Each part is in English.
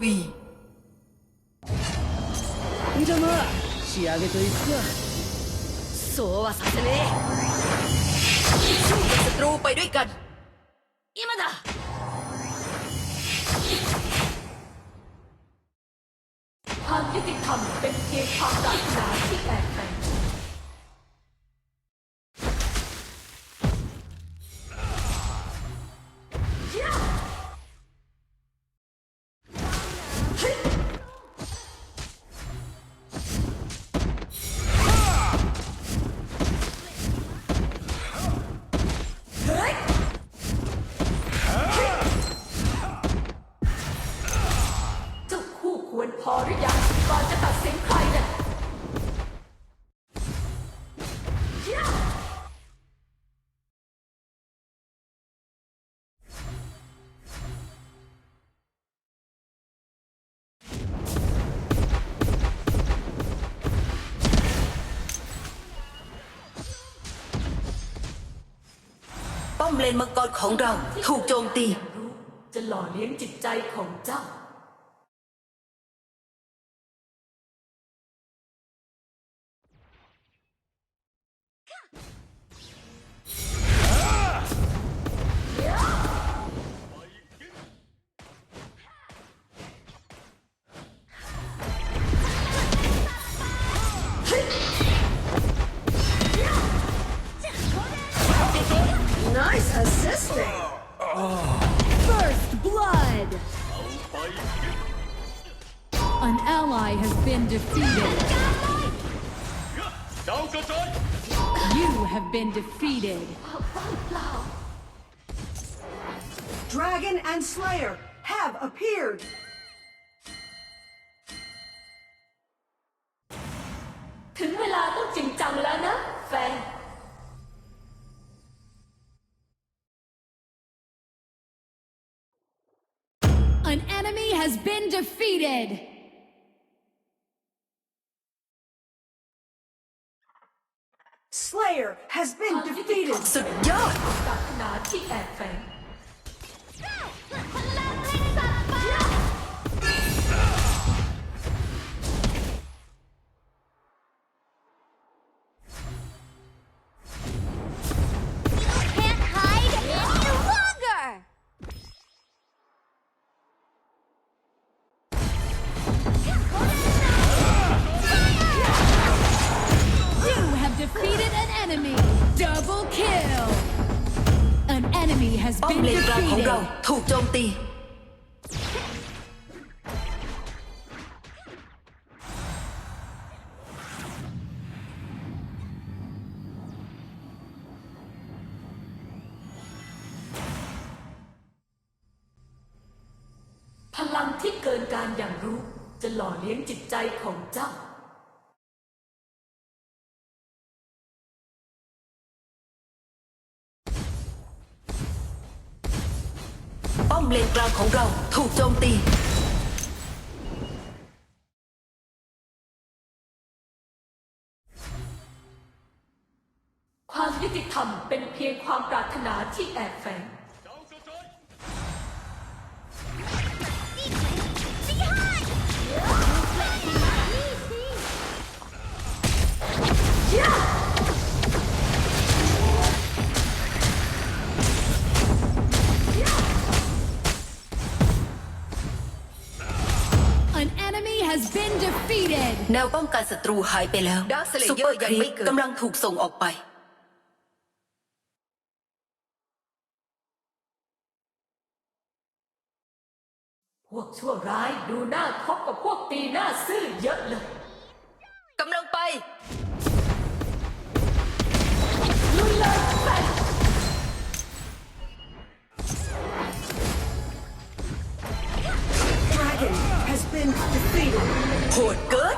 บี んじゃまあ仕上げといくかそうはさせねえสู้กับศัตรูไปด้วยกัน今だความยุติธรรมเป็นเพียงความปรารถนาที่แอบแฝง ป้อมเลนมังกรของเรา ถูกโจมตี จะหล่อเลี้ยงจิตใจของเจ้า assisting. First blood! An ally has been defeated. ดาวกระจาย You have been defeated. Dragon and Slayer have appeared. ถึงเวลาต้องจริงจังแล้วนะ แฟน Has been defeated. Slayer has been defeated. สุด ถูกโจมตี เลนกลางของเราถูกโจมตีความยุติธรรมเป็นเพียงความปรารถนาที่แอบแฝง defeated. แนวป้องกันศัตรูหายไปแล้ว Dark Slayer ซุปเปอร์ยังครีไม่ปเกิด กำลังถูกส่งออกไป พวกชั่วร้ายดูหน้าคบกับพวกตีหน้าซื่อเยอะเลย กำลังไป ลุยเลยแฟน โหดเกิน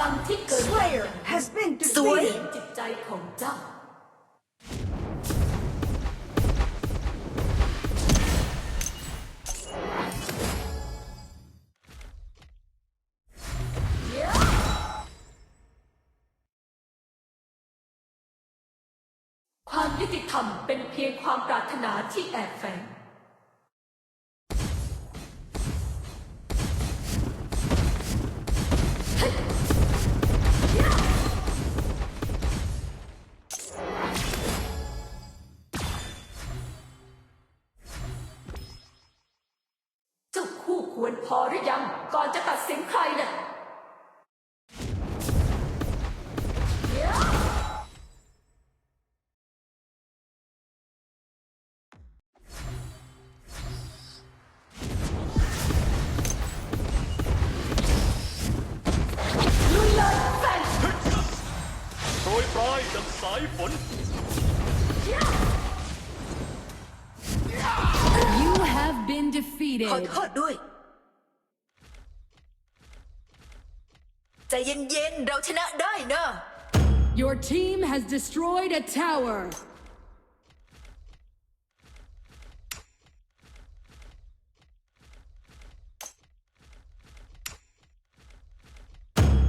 ลังที่เกิด Slayer has been สวย defeated. จิตใจของเจ้า ความยุติธรรมเป็นเพียงความปรารถนาที่แอบแฝง พอหรือยังก่อนจะตัดสินใครน่ะลุยเลยแฟนโปรยปลายดังสายฝน You have been ขอ defeated. โทษด้วย ใจ เย็นๆ เราชนะได้นะ Your team has destroyed a tower.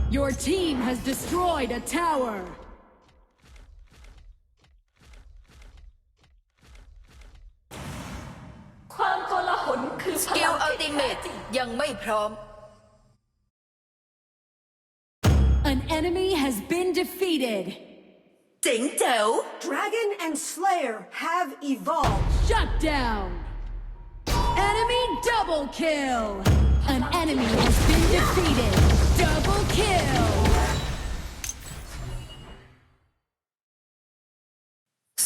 Your team has destroyed a tower. ความโกลาหลคือสพกิลัลงอัลที่ติเมแท้ตจริงยังไม่พร้อม An enemy has been defeated. เจ๋งแจ๋ว Dragon and Slayer have evolved. Shut down. Enemy double kill. An enemy has been defeated. Double kill.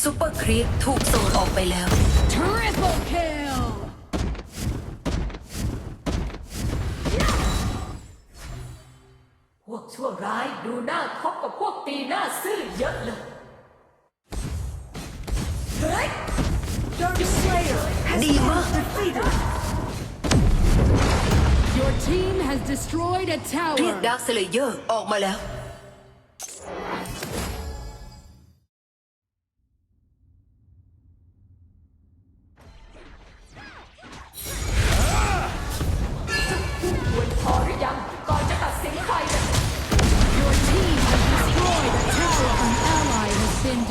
ซูเปอร์ครีปถูกส่งออกไปแล้ว Triple kill. วกชั่วร้ายดูหน้าคบกับพวกตีหน้าซื่อเยอะเลยเฮ้ย Dark Slayer has Dima. been defeated. Your team has destroyed a เรียก tower. ดักสเลเยอร์ออกมาแล้ว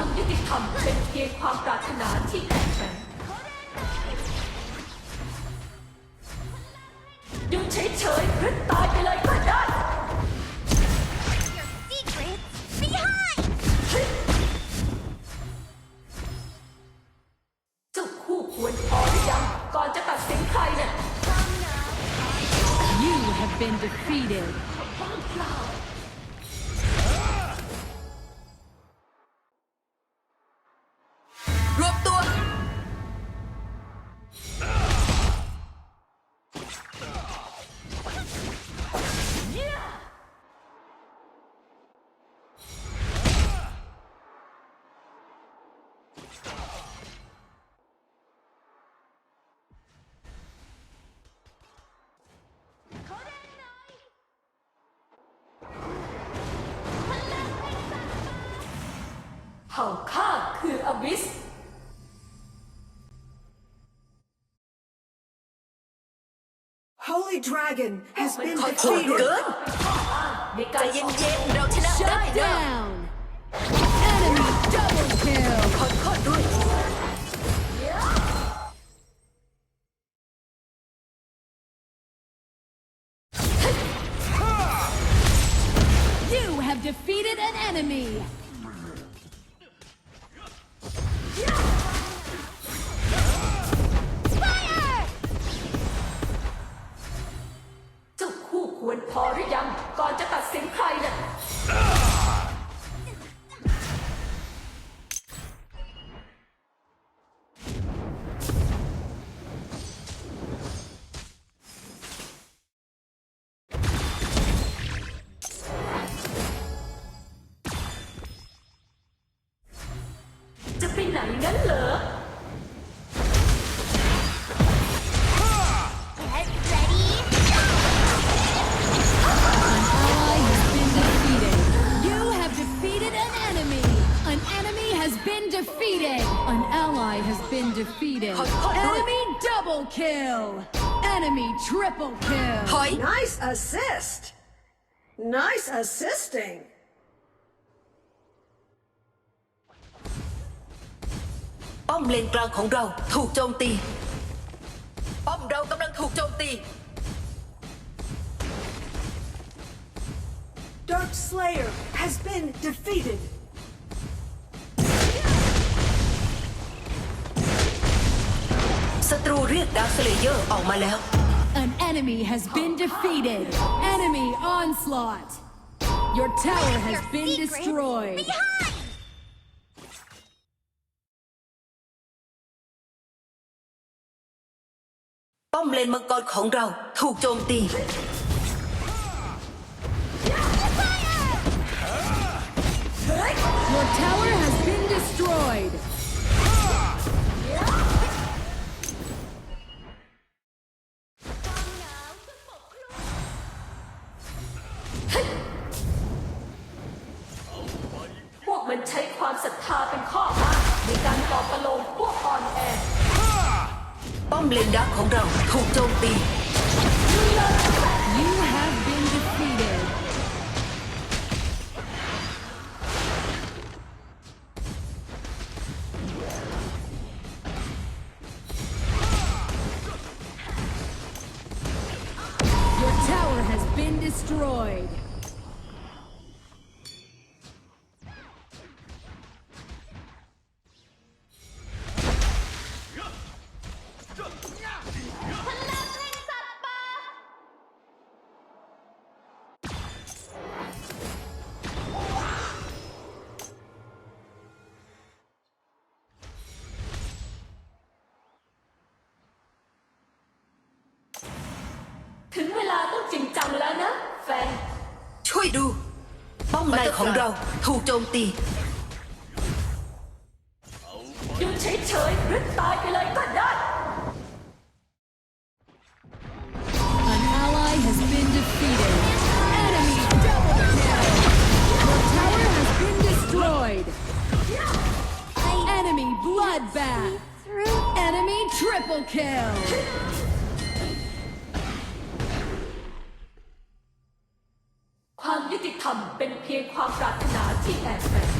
ความยุติธรรมเป็นเพียงความปรารถนาที่แอบแฝ เผ่าข้าคืออบิส Holy Dragon has been ขอโทษ defeated. เกิน ใน ใจ การ เย็นๆ เราชนะได้ Shut นะ down. Enemy double kill. ขอโทษด้วย defeated. Hot, hot, hot. Enemy double kill. Enemy triple ถ kill. อย Nice assist. Nice assisting. ป้อมเลนกลางของเราถูกโจมตี ป้อมเรากำลังถูกโจมตี Dark Slayer has been defeated. ศัตรูเรียกดาร์คสเลเยอร์ออกมาแล้ว An enemy has been defeated. Enemy onslaught. Your tower has Your been secrets destroyed. Behind. ป้อมเลนมังกรของเราถูกโจมตี Your tower has been destroyed. เลนดักของเราถูกโจมตี You have been defeated. ช่วยดู ป้อมในของเราถูกโจมตี อยู่เฉยๆหรือตายไปเลยก็ได้ An ally has been defeated. Enemy double kill. Your tower has been destroyed. Enemy bloodbath. Enemy triple kill. Pop shot to not team expert.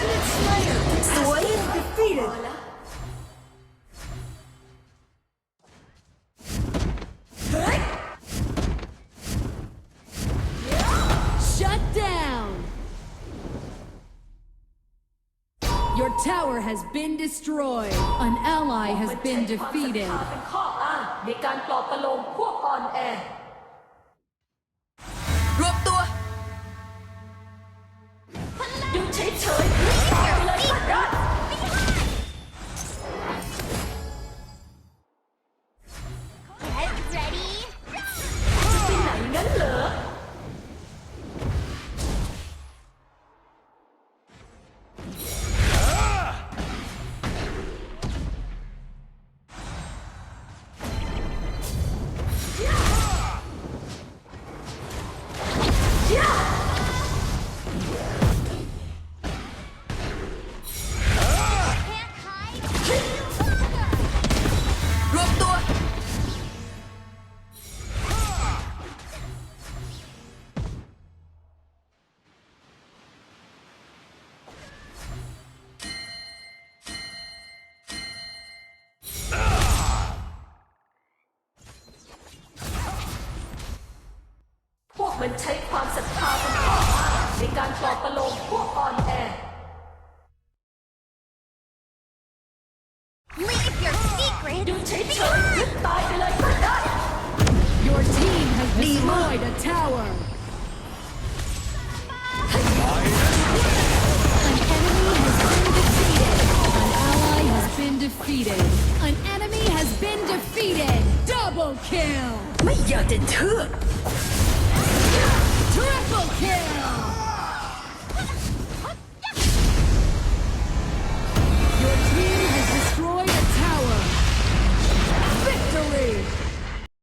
Infinite Slayer สวย defeated. Shut down. Your tower has been destroyed. An ally has been defeated. เป็นข้ออ้างในการปลอบประโลมพวกอ่อนแอ ใช้ความศรัทธาเป็นข้ออ้างในการปลอบประโลมพวกอ่อนแอ Leave your secret อยู่เฉยๆยึดตายไปเลยก็ได้ Your team has destroyed a tower. An enemy has been defeated. An ally has been defeated. An enemy has been defeated. Double kill. ไม่อยากจะเชื่อ Triple kill! Your team has destroyed a tower. Victory!